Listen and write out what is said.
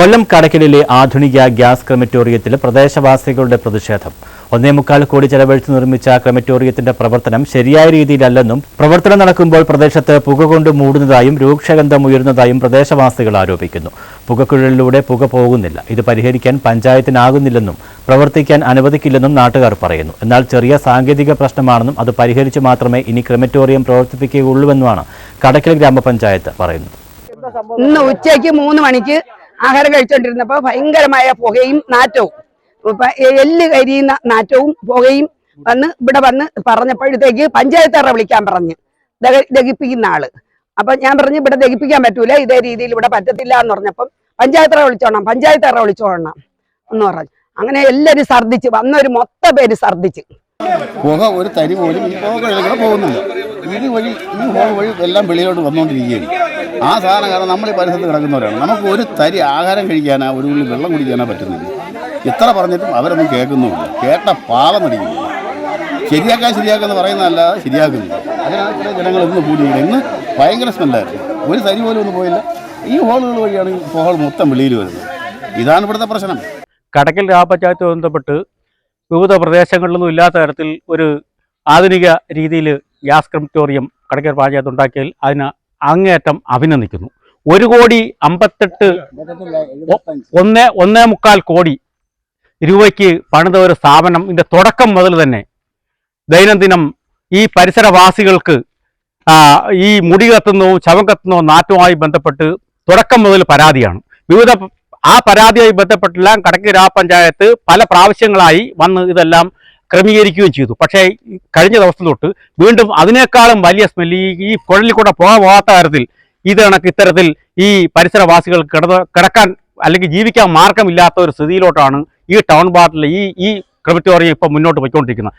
കൊല്ലം കടക്കലിലെ ആധുനിക ഗ്യാസ് ക്രമറ്റോറിയത്തിൽ പ്രദേശവാസികളുടെ പ്രതിഷേധം. ഒന്നേ മുക്കാൽ കോടി ചെലവഴിച്ച് നിർമ്മിച്ച ക്രമറ്റോറിയത്തിന്റെ പ്രവർത്തനം ശരിയായ രീതിയിലല്ലെന്നും പ്രവർത്തനം നടക്കുമ്പോൾ പ്രദേശത്ത് പുക കൊണ്ട് മൂടുന്നതായും രൂക്ഷഗന്ധം ഉയരുന്നതായും പ്രദേശവാസികൾ ആരോപിക്കുന്നു. പുകക്കുഴലിലൂടെ പുക പോകുന്നില്ല. ഇത് പരിഹരിക്കാൻ പഞ്ചായത്തിനാകുന്നില്ലെന്നും പ്രവർത്തിക്കാൻ അനുവദിക്കില്ലെന്നും നാട്ടുകാർ പറയുന്നു. എന്നാൽ ചെറിയ സാങ്കേതിക പ്രശ്നമാണെന്നും അത് പരിഹരിച്ചു മാത്രമേ ഇനി ക്രമറ്റോറിയം പ്രവർത്തിപ്പിക്കുകയുള്ളൂവെന്നുമാണ് കടക്കൽ ഗ്രാമപഞ്ചായത്ത് പറയുന്നത്. ഇന്ന് ഉച്ചയ്ക്ക് മൂന്ന് മണിക്ക് ആഹാരം കഴിച്ചോണ്ടിരുന്നപ്പോ ഭയങ്കരമായ പുകയും നാറ്റവും. എല്ല് കരിയുന്ന നാറ്റവും പുകയും വന്ന് ഇവിടെ വന്ന് പറഞ്ഞപ്പോഴത്തേക്ക് പഞ്ചായത്തറ വിളിക്കാൻ പറഞ്ഞ്. ദഹ- ദഹിപ്പിക്കുന്ന ആൾ. അപ്പൊ ഞാൻ പറഞ്ഞു ഇവിടെ ദഹിപ്പിക്കാൻ പറ്റൂല ഇതേ രീതിയിൽ ഇവിടെ പറ്റത്തില്ല എന്ന് പറഞ്ഞപ്പം പഞ്ചായത്തറ വിളിച്ചോണം പഞ്ചായത്തറ വിളിച്ചോണം എന്ന് പറഞ്ഞു. അങ്ങനെ എല്ലാരും വന്ന വന്നൊരു മൊത്ത പേര് ഛർദിച്ച് പുക ഒരു തരി പോലും പോകുന്നില്ല ഇത് വഴി ഈ ഹോൾ വഴി എല്ലാം വെളിയിലോട്ട് വന്നുകൊണ്ടിരിക്കുകയാണ്. ആ സാധനം കാരണം നമ്മൾ ഈ പരിസരത്ത് കിടക്കുന്നവരാണ്. നമുക്ക് ഒരു തരി ആഹാരം കഴിക്കാനാ ഒരു ഉള്ളിൽ വെള്ളം കുടിക്കാനാ പറ്റുന്നില്ല ഇത്ര പറഞ്ഞിട്ടും അവരൊന്നും കേൾക്കുന്നുമില്ല. കേട്ട പാവം നടിക്കുന്നു ശരിയാക്കാൻ ശരിയാക്കാന്ന് പറയുന്നതല്ലാതെ ശരിയാക്കുന്നില്ല. അതിനാണ് ചില ജനങ്ങൾ ഇന്ന് കൂടിയിരിക്കുന്നത് ഇന്ന് ഭയങ്കര സ്മെല്ലായിരുന്നു. ഒരു തരി പോലും ഒന്നും പോയില്ല. ഈ ഹോളുകൾ വഴിയാണ് ഹോൾ മൊത്തം വെളിയിൽ വരുന്നത്. ഇതാണ് ഇവിടുത്തെ പ്രശ്നം. കടക്കൽ ഗ്രാമപഞ്ചായത്ത് ബന്ധപ്പെട്ട് വിവിധ പ്രദേശങ്ങളിലൊന്നും ഇല്ലാത്ത തരത്തിൽ ഒരു ആധുനിക രീതിയിൽ ഗ്യാസ് ക്രിമിറ്റോറിയം കടക്കൽ പഞ്ചായത്ത് ഉണ്ടാക്കിയാൽ അതിന് അങ്ങേയറ്റം അഭിനന്ദിക്കുന്നു. ഒരു കോടി അമ്പത്തെട്ട് ഒന്ന് ഒന്നേ മുക്കാൽ കോടി രൂപയ്ക്ക് പണിത ഒരു സ്ഥാപനം ഇതിന്റെ തുടക്കം മുതൽ തന്നെ ദൈനംദിനം ഈ പരിസരവാസികൾക്ക് ഈ മുടി കത്തുന്നതും ശവം കത്തുന്നതും നാറ്റുമായി ബന്ധപ്പെട്ട് തുടക്കം മുതൽ പരാതിയാണ്. വിവിധ ആ പരാതിയുമായി ബന്ധപ്പെട്ടെല്ലാം കടക്ക് ഗ്രാമപഞ്ചായത്ത് പല പ്രാവശ്യങ്ങളായി വന്ന് ഇതെല്ലാം ക്രമീകരിക്കുകയും ചെയ്തു. പക്ഷേ കഴിഞ്ഞ ദിവസം തൊട്ട് വീണ്ടും അതിനേക്കാളും വലിയ സ്മെല്ല് ഈ കുഴലിൽ കൂടെ പോകാൻ പോകാത്ത തരത്തിൽ ഇത് കണക്ക് ഇത്തരത്തിൽ ഈ പരിസരവാസികൾ കിടന്ന് കിടക്കാൻ അല്ലെങ്കിൽ ജീവിക്കാൻ മാർഗമില്ലാത്ത ഒരു സ്ഥിതിയിലോട്ടാണ് ഈ ടൗൺ ബാറിലെ ഈ ഈ ക്രമിറ്റോറിയം ഇപ്പം മുന്നോട്ട് പോയിക്കൊണ്ടിരിക്കുന്നത്.